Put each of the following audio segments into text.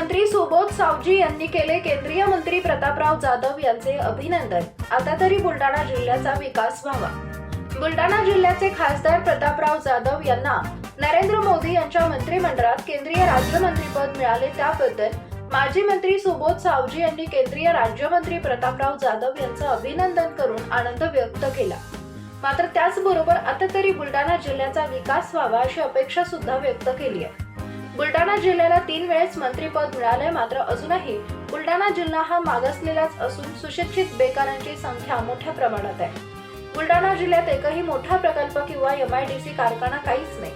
मंत्री सुबोध सावजी यांनी केले केंद्रीय मंत्री प्रतापराव जाधव यांचे अभिनंदन. आता तरी बुलढाणा जिल्ह्याचा विकास व्हावा. बुलढाणा जिल्ह्याचे खासदार प्रतापराव जाधव यांना नरेंद्र मोदी यांच्या मंत्रिमंडळात केंद्रीय राज्यमंत्रीपद मिळाले त्याबद्दल माजी मंत्री सुबोध सावजी यांनी केंद्रीय राज्यमंत्री प्रतापराव जाधव यांचं अभिनंदन करून आनंद व्यक्त केला. मात्र त्याचबरोबर आता तरी बुलढाणा जिल्ह्याचा विकास व्हावा अशी अपेक्षा सुद्धा व्यक्त केली आहे. बुलढाणा जिल्ह्याला तीन वेळेस मंत्रीपद मिळालंय मात्र अजूनही बुलढाणा जिल्हा हा मागासलेलाच असून सुशिक्षित बेकारांची संख्या मोठ्या प्रमाणात आहे. बुलढाणा जिल्ह्यात एकही मोठा प्रकल्प किंवा एमआयडीसी कारखाना काहीच नाही.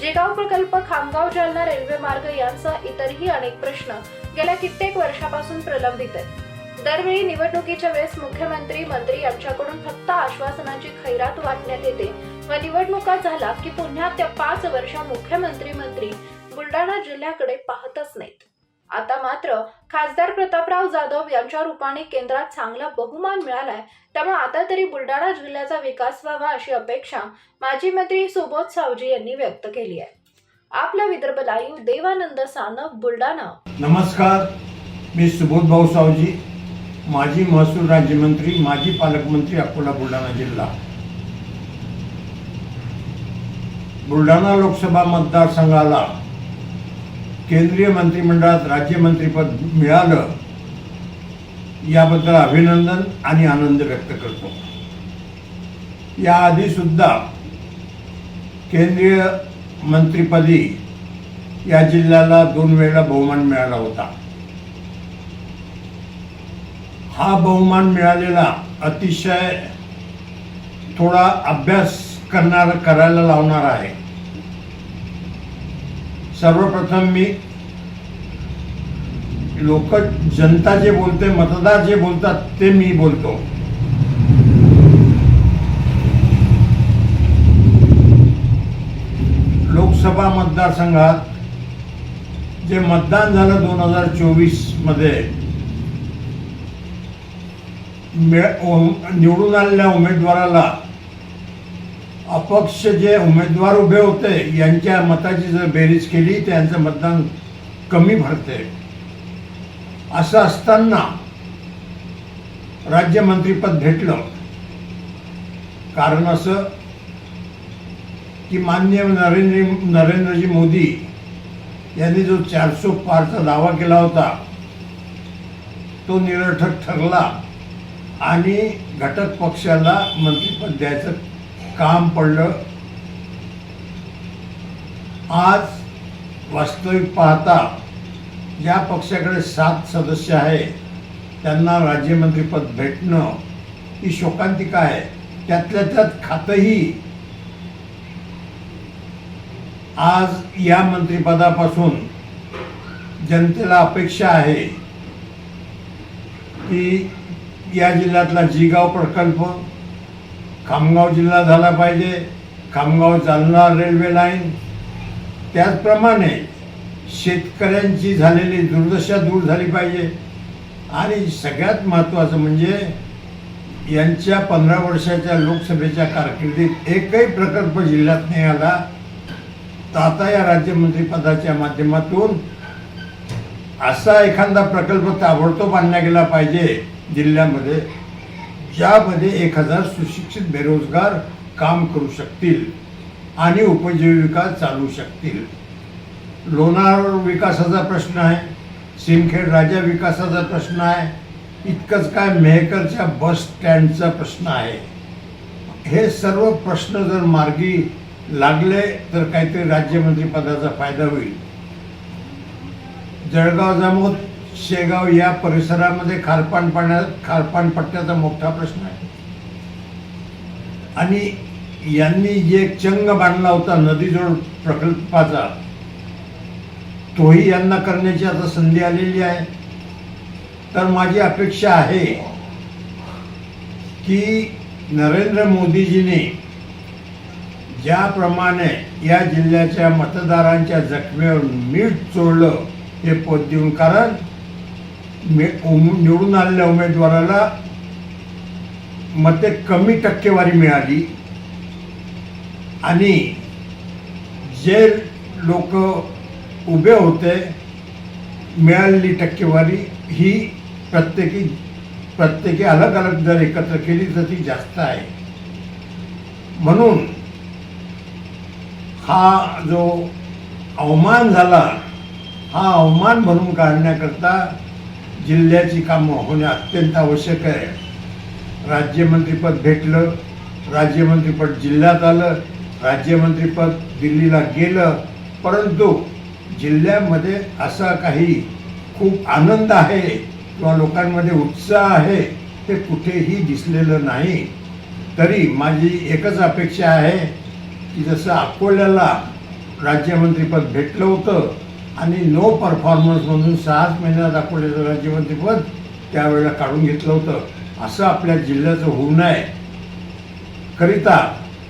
जेगाव प्रकल्प खामगाव जालना रेल्वे मार्ग यांसह इतरही अनेक प्रश्न गेल्या कित्येक वर्षापासून प्रलंबित आहेत. दरवेळी निवडणुकीच्या वेळेस मुख्यमंत्री मंत्री यांच्याकडून फक्त आश्वासनाची खैरात वाटण्यात येते व निवडणुका झाला की पुन्हा त्या पाच वर्ष मुख्यमंत्री मंत्री बुलढाणा जिल्ह्याकडे पाहतच नाहीत. आता मात्र खासदार प्रतापराव जाधव यांच्या रूपाने केंद्रात चांगला बहुमान मिळालाय त्यामुळे आता तरी बुलढाणा जिल्ह्याचा विकास व्हावा अशी अपेक्षा माजी मंत्री सुबोध सावजी यांनी व्यक्त केली आहे. आपला विदर्भ लाईव्ह देवानंद सानप बुलढाणा. नमस्कार मी सुबोध भाऊ सावजी माजी महसूल राज्यमंत्री माजी पालकमंत्री अकोला बुलढाणा जिल्हा. बुलढाणा लोकसभा मतदारसंघाला केंद्रीय मंत्रिमंडळात राज्यमंत्रीपद मिळालं याबद्दल अभिनंदन आणि आनंद व्यक्त करतो. याआधी सुद्धा केंद्रीय मंत्रिपदी या जिल्ह्याला दोन वेळा बहुमान मिळाला होता. हा बहुमान मिळालेला अतिशय थोडा अभ्यास करणार करायला लावणार आहे. सर्वप्रथम मी लोक जनता जे बोलते मतदार जे बोलतात ते मी बोलतो. लोकसभा मतदारसंघात जे मतदान झालं दोन हजार चोवीसमध्ये निवडून आलेल्या उमेदवाराला अपक्ष जे उमेदवार उभे होते यांच्या मताची जर बेरीज केली त्यांचं मतदान कमी भरते. असं असताना राज्यमंत्रीपद भेटलं. कारण असं की मान्य नरेंद्र नरेंद्रजी मोदी यांनी जो चारशे पारचा दावा केला होता तो निरर्थक ठरला आणि घटक पक्षाला मंत्रिपद द्यायचं काम पडलं. आज वास्तविक पाहता ज्या पक्षाकडे सात सदस्य आहे त्यांना राज्यमंत्रीपद भेटणं ही शोकांतिका आहे. त्यातल्या त्यात खातंही आज या मंत्रिपदापासून जनतेला अपेक्षा आहे की या जिल्ह्यातला जिगाव प्रकल्प खामगाव जिल्हा झाला पाहिजे खामगाव जालना रेल्वे लाईन त्याचप्रमाणे शेतकऱ्यांची झालेली दुर्दशा दूर झाली पाहिजे. आणि सगळ्यात महत्त्वाचं म्हणजे यांच्या पंधरा वर्षाच्या लोकसभेच्या कारकिर्दीत एकही प्रकल्प जिल्ह्यात नाही आला. आता या राज्यमंत्रीपदाच्या माध्यमातून असा एखादा प्रकल्प ताबडतोब आणला गेला पाहिजे जिल्ह्यामध्ये. ज्यामध्ये एक हजार सुशिक्षित बेरोजगार काम करू शकतील आणि उपजीविका चालू शकतील. लोणार विकासाचा प्रश्न आहे सिमखेड राजा विकासाचा प्रश्न आहे इतकंच काय मेहकरच्या बस स्टँडचा प्रश्न आहे. हे सर्व प्रश्न जर मार्गी लागले तर काहीतरी राज्यमंत्रीपदाचा फायदा होईल. जळगाव जामोद शेगाव या परिसरामध्ये खारपान पाण्यात खारपान पट्ट्याचा मोठा प्रश्न आहे. आणि यांनी जे चंग बांधला होता नदीजोड प्रकल्पाचा तोही यांना करण्याची आता संधी आलेली आहे. तर माझी अपेक्षा आहे की नरेंद्र मोदीजीने ज्याप्रमाणे या जिल्ह्याच्या मतदारांच्या जखमेवर मीठ चोळलं हे पद देऊन कारण निवडून आलेल्या उमेदवाराला मते कमी टक्केवारी मिळाली. आणि जे लोक उभे होते मिळालेली टक्केवारी ही प्रत्येकी प्रत्येकी अलग अलग जर एकत्र केली तर ती जास्त आहे. म्हणून हा जो अवमान झाला हा अवमान भरून काढण्याकरता जिल्ह्याची कामं होणे अत्यंत आवश्यक आहे. राज्यमंत्रीपद भेटलं राज्यमंत्रीपद जिल्ह्यात आलं राज्यमंत्रीपद दिल्लीला गेलं परंतु जिल्ह्यामध्ये असा काही खूप आनंद आहे किंवा लोकांमध्ये उत्साह आहे ते कुठेही दिसलेलं नाही. तरी माझी एकच अपेक्षा आहे की जसं अकोल्याला राज्यमंत्रीपद भेटलं होतं आणि नो परफॉर्मन्स म्हणून सहाच महिन्यात दाखवलेलं राज्यमंत्रीपद त्यावेळेला काढून घेतलं होतं. असं आपल्या जिल्ह्याचं होऊ नये करिता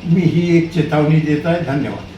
मी ही एक चेतावणी देत आहे. धन्यवाद.